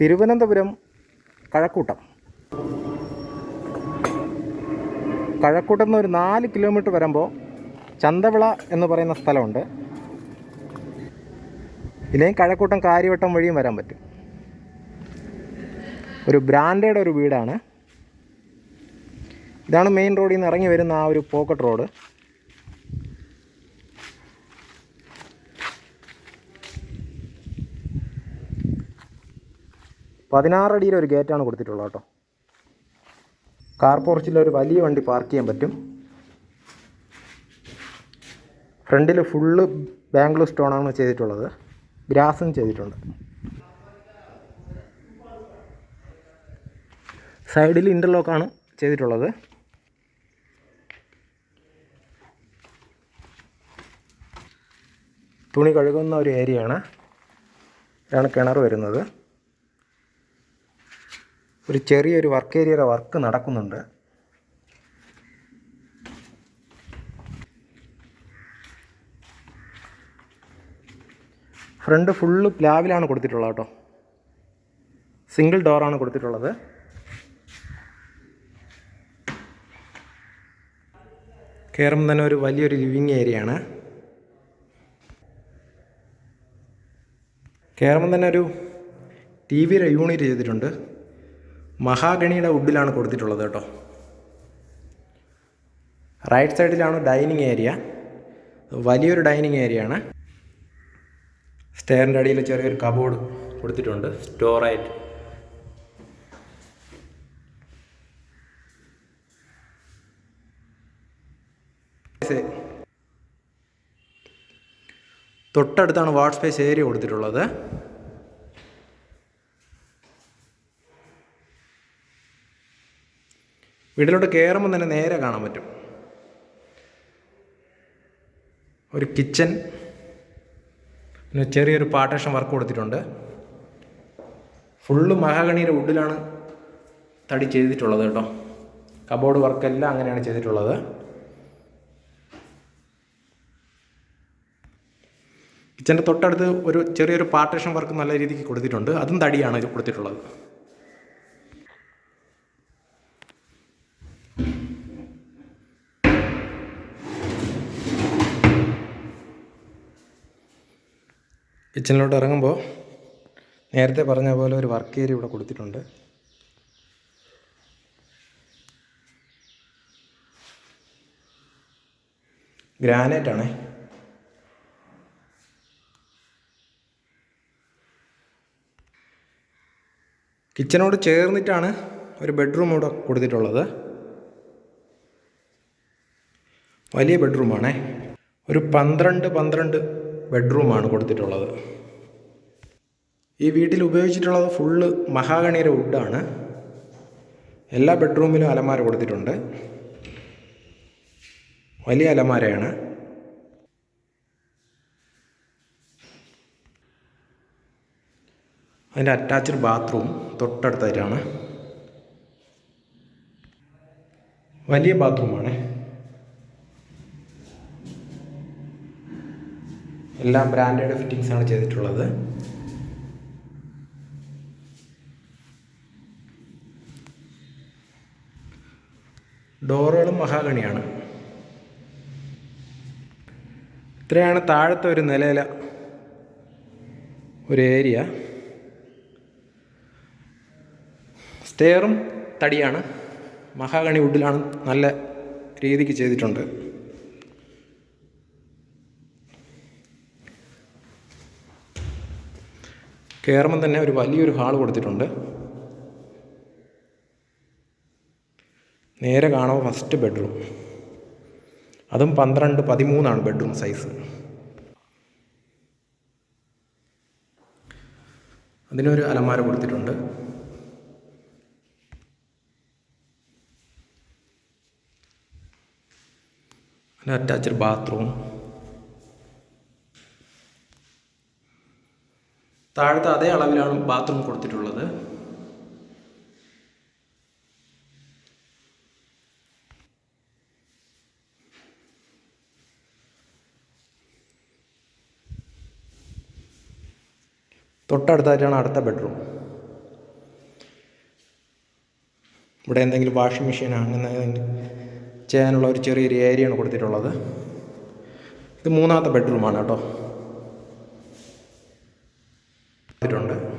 തിരുവനന്തപുരം കഴക്കൂട്ടം. കഴക്കൂട്ടം നിന്ന് ഒരു നാല് കിലോമീറ്റർ വരുമ്പോൾ ചന്തവിള എന്ന് പറയുന്ന സ്ഥലമുണ്ട്. ഇല്ലെങ്കിൽ കഴക്കൂട്ടം കാര്യവട്ടം വഴിയും വരാൻ പറ്റും. ഒരു ബ്രാൻഡേഡ് ഒരു വീടാണ്. ഇതാണ് മെയിൻ റോഡിൽ നിന്ന് ഇറങ്ങി വരുന്ന ആ ഒരു പോക്കറ്റ് റോഡ്. പതിനാറടിയുടെ ഒരു ഗേറ്റാണ് കൊടുത്തിട്ടുള്ളത് കേട്ടോ. കാർ പോർച്ചിൽ ഒരു വലിയ വണ്ടി പാർക്ക് ചെയ്യാൻ പറ്റും. ഫ്രണ്ടിൽ ഫുള്ള് ബാംഗ്ലൂർ സ്റ്റോണാണ് ചെയ്തിട്ടുള്ളത്. ഗ്രാസും ചെയ്തിട്ടുണ്ട്. സൈഡിൽ ഇന്റർലോക്കാണ് ചെയ്തിട്ടുള്ളത്. തുണി കഴുകുന്ന ഒരു ഏരിയയാണ് ഇതാണ് കിണർ വരുന്നത്. ഒരു ചെറിയൊരു വർക്ക് ഏരിയയുടെ വർക്ക് നടക്കുന്നുണ്ട്. ഫ്രണ്ട് ഫുള്ള് പ്ലാവിലാണ് കൊടുത്തിട്ടുള്ളത് കേട്ടോ. സിംഗിൾ ഡോറാണ് കൊടുത്തിട്ടുള്ളത്. കയറുമ്പോൾ തന്നെ ഒരു വലിയൊരു ലിവിങ് ഏരിയയാണ് കയറുമ്പോൾ തന്നെ ഒരു ടി വിയുടെ യൂണിറ്റ് ചെയ്തിട്ടുണ്ട്. മഹാഗണിയുടെ വുഡിലാണ് കൊടുത്തിട്ടുള്ളത് കേട്ടോ. റൈറ്റ് സൈഡിലാണ് ഡൈനിങ് ഏരിയ വലിയൊരു ഡൈനിങ് ഏരിയ ആണ്. സ്റ്റെയറിന്റെ അടിയിൽ ചെറിയൊരു കബോർഡ് കൊടുത്തിട്ടുണ്ട്. സ്റ്റോറായിട്ട് തൊട്ടടുത്താണ് വാട്ട് സ്പേസ് ഏരിയ കൊടുത്തിട്ടുള്ളത്. വീട്ടിലോട്ട് കയറുമ്പോൾ തന്നെ നേരെ കാണാൻ പറ്റും. ഒരു കിച്ചൻ പിന്നെ ചെറിയൊരു പാർട്ടേഷൻ വർക്ക് കൊടുത്തിട്ടുണ്ട്. ഫുള്ള് മഹാഗണിയുടെ വുഡിലാണ് തടി ചെയ്തിട്ടുള്ളത് കേട്ടോ. കബോർഡ് വർക്കെല്ലാം അങ്ങനെയാണ് ചെയ്തിട്ടുള്ളത്. കിച്ചന്റെ തൊട്ടടുത്ത് ഒരു ചെറിയൊരു പാർട്ടേഷൻ വർക്ക് നല്ല രീതിക്ക് കൊടുത്തിട്ടുണ്ട്. അതും തടിയാണ് കൊടുത്തിട്ടുള്ളത്. കിച്ചണിലോട്ട് ഇറങ്ങുമ്പോൾ നേരത്തെ പറഞ്ഞ പോലെ ഒരു വർക്ക് ഏരിയ ഇവിടെ കൊടുത്തിട്ടുണ്ട്. ഗ്രാനൈറ്റ് ആണേ. കിച്ചനോട് ചേർന്നിട്ടാണ് ഒരു ബെഡ്റൂം ഇവിടെ കൊടുത്തിട്ടുള്ളത്. വലിയ ബെഡ്റൂമാണേ ഒരു പന്ത്രണ്ട് പന്ത്രണ്ട് ബെഡ്റൂമാണ് കൊടുത്തിട്ടുള്ളത്. ഈ വീട്ടിൽ ഉപയോഗിച്ചിട്ടുള്ളത് ഫുള്ള് മഹാഗണിയുടെ വുഡാണ്. എല്ലാ ബെഡ്റൂമിലും അലമാര കൊടുത്തിട്ടുണ്ട്. വലിയ അലമാരയാണ്. അതിന്റെ അറ്റാച്ച്ഡ് ബാത്റൂം തൊട്ടടുത്തായിട്ടാണ്. വലിയ ബാത്റൂമാണ്. എല്ലാം ബ്രാൻഡഡ് ഫിറ്റിങ്സ് ആണ് ചെയ്തിട്ടുള്ളത്. ഡോറുകളും മഹാഗണിയാണ്. ഇത്രയാണ് താഴത്തെ ഒരു നിലയില ഒരു ഏരിയ സ്റ്റെയറും തടിയാണ്. മഹാഗണി വുഡിലാണ് നല്ല രീതിക്ക് ചെയ്തിട്ടുണ്ട്. കയറുമ്പം തന്നെ ഒരു വലിയൊരു ഹാൾ കൊടുത്തിട്ടുണ്ട്. നേരെ കാണുമ്പോൾ ഫസ്റ്റ് ബെഡ്റൂം അതും പന്ത്രണ്ട് പതിമൂന്നാണ് ബെഡ്റൂം സൈസ് അതിനൊരു അലമാര കൊടുത്തിട്ടുണ്ട്. അറ്റാച്ച്ഡ് ബാത്റൂം താഴത്തെ അതേ അളവിലാണ് ബാത്റൂം കൊടുത്തിട്ടുള്ളത്. തൊട്ടടുത്തായിട്ടാണ് അടുത്ത ബെഡ്റൂം ഇവിടെ എന്തെങ്കിലും വാഷിംഗ് മെഷീൻ അങ്ങനെ ചെയ്യാനുള്ള ഒരു ചെറിയൊരു ഏരിയയാണ് കൊടുത്തിട്ടുള്ളത്. ഇത് മൂന്നാമത്തെ ബെഡ്റൂമാണ് കേട്ടോ. ണ്ട്